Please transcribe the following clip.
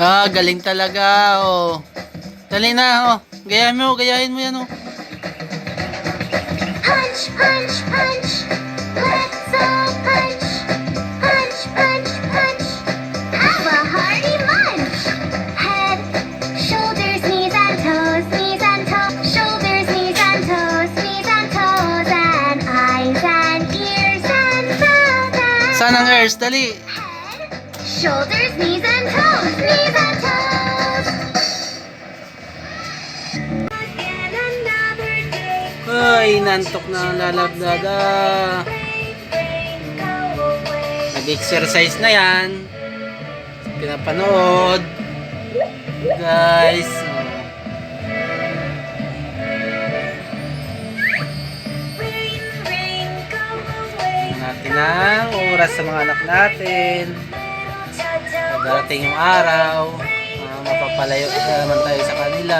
Ah, galing talaga, oh. Dali na, oh. Gayahin mo, gayahin mo yan, oh. Punch, punch, punch. Let's all punch. Punch, punch, punch. Have a hearty munch. Head, shoulders, knees and toes, knees and toes. Shoulders, knees and toes, knees and toes. And eyes and ears and mouth and Saan ang ears? Dali. head, shoulders, knees and toes, knees and toes. Ay, nantok na ang away. Nag-exercise na yan. Pinapanood. Guys. oh. Natin ang oras sa mga anak natin. Darating yung araw, ah, mapapalayo na naman tayo sa kanila.